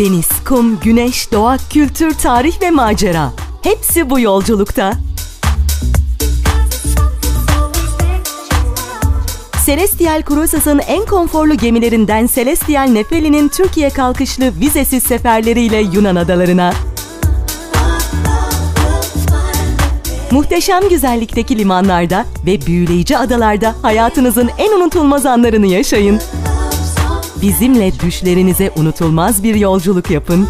Deniz, kum, güneş, doğa, kültür, tarih ve macera. Hepsi bu yolculukta. Celestial Cruises'ın en konforlu gemilerinden Celestial Nefeli'nin Türkiye kalkışlı vizesiz seferleriyle Yunan adalarına. Muhteşem güzellikteki limanlarda ve büyüleyici adalarda hayatınızın en unutulmaz anlarını yaşayın. Bizimle düşlerinize unutulmaz bir yolculuk yapın.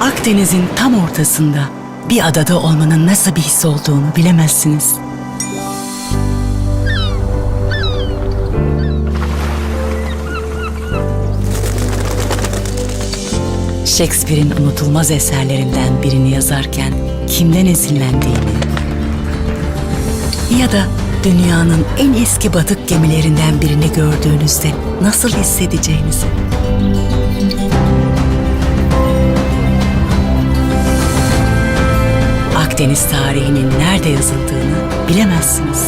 Akdeniz'in tam ortasında bir adada olmanın nasıl bir his olduğunu bilemezsiniz. Shakespeare'in unutulmaz eserlerinden birini yazarken kimden esinlendiğini ya da dünyanın en eski batık gemilerinden birini gördüğünüzde nasıl hissedeceğinizi Akdeniz tarihinin nerede yazıldığını bilemezsiniz.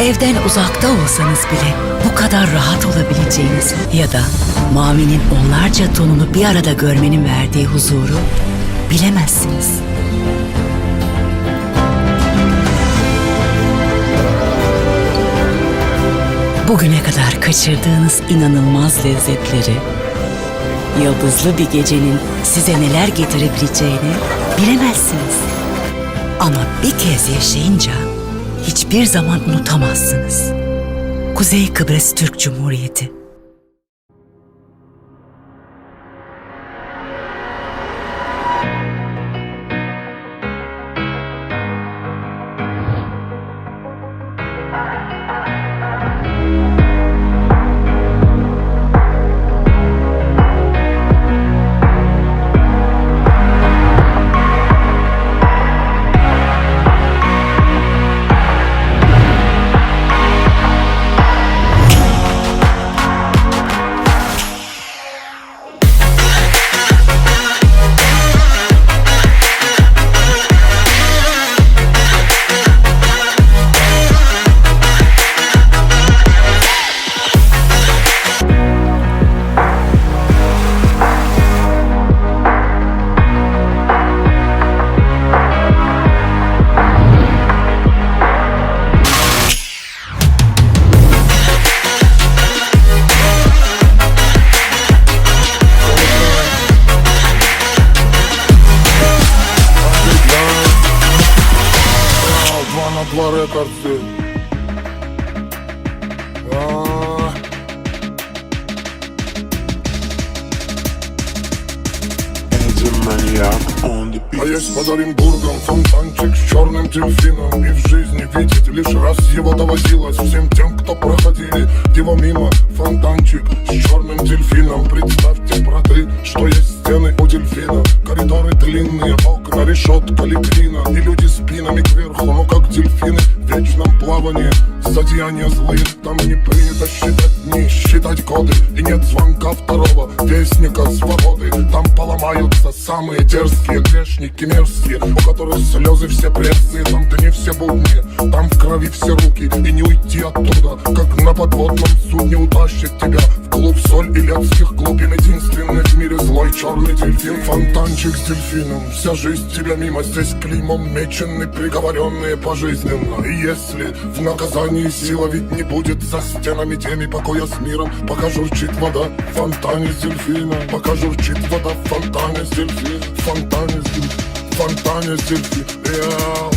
Evden uzakta olsanız bile bu kadar rahat olabileceğinizi ya da mavinin onlarca tonunu bir arada görmenin verdiği huzuru bilemezsiniz. Bugüne kadar kaçırdığınız inanılmaz lezzetleri, yıldızlı bir gecenin size neler getirebileceğini bilemezsiniz. Ama bir kez yaşayınca hiçbir zaman unutamazsınız. Kuzey Kıbrıs Türk Cumhuriyeti А. А есть под Оренбургом фонтанчик с черным дельфином И в жизни видеть лишь раз его доводилось Всем тем, кто проходили его мимо Фонтанчик с черным дельфином Представьте, браты, что есть стены у дельфина. Коридоры длинные, окна, решетка, литрина. И люди спинами кверху, ну как дельфины В вечном плавании. Зодеяния злые, там не принято считать дни, считать годы. И нет звонка второго вестника свободы. Там поломаются самые дерзкие грешники мерзкие У которых слезы все пресные, там дни все будни Там в крови все руки и не уйти оттуда Как на подводном судне утащит тебя В клуб соль и летских глубин черный дельфин Фонтанчик с дельфином, вся жизнь тебя мимо Здесь клеймом мечены, приговоренные пожизненно. И если в наказании сила ведь не будет За стенами теми покоя с миром. Пока журчит вода в фонтане с дельфином. Пока журчит вода в фонтане с дельфином. Фонтане с дельфином Фонтане с дельфином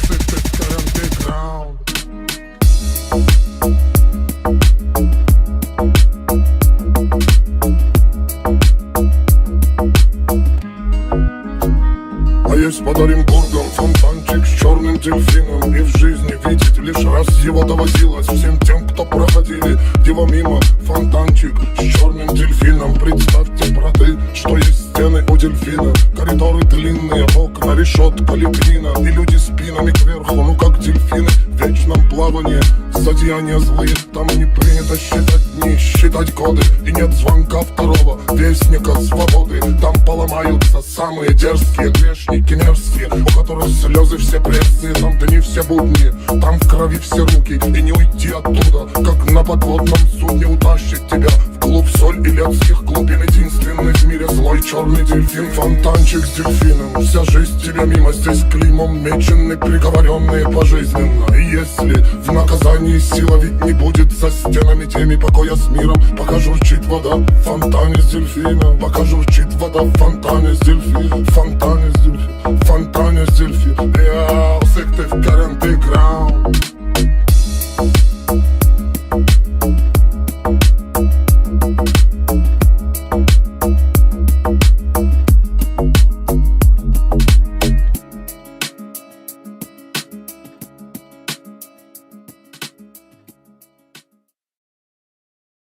А есть под Оренбургом фонтанчик с черным дельфином. И в жизни видеть лишь раз его доводилось Всем тем, кто проходили Диво мимо, фонтанчик с черным дельфином. Представьте, браты, что есть стены у дельфина. Коридоры длинные, окна, решетка, лепнина И люди спинами кверху, ну как дельфины В вечном плавании, зодеяния злые Там не принято считать дни, считать годы. И нет звонка второго вестника свободы. Там поломаются самые дерзкие грешники мерзкие У которых слезы все пресные, там дни все будни. Там в крови все руки и не уйти оттуда Как на подводном судне утащит тебя клуб соль и летских глубин Единственный в мире злой черный дельфин Фонтанчик с дельфином. Вся жизнь тебя мимо Здесь клеймом мечены приговоренные пожизненно. И если в наказании сила ведь не будет За стенами теми покоя с миром Пока журчит вода в фонтане с дельфином Пока журчит вода в фонтане с дельфином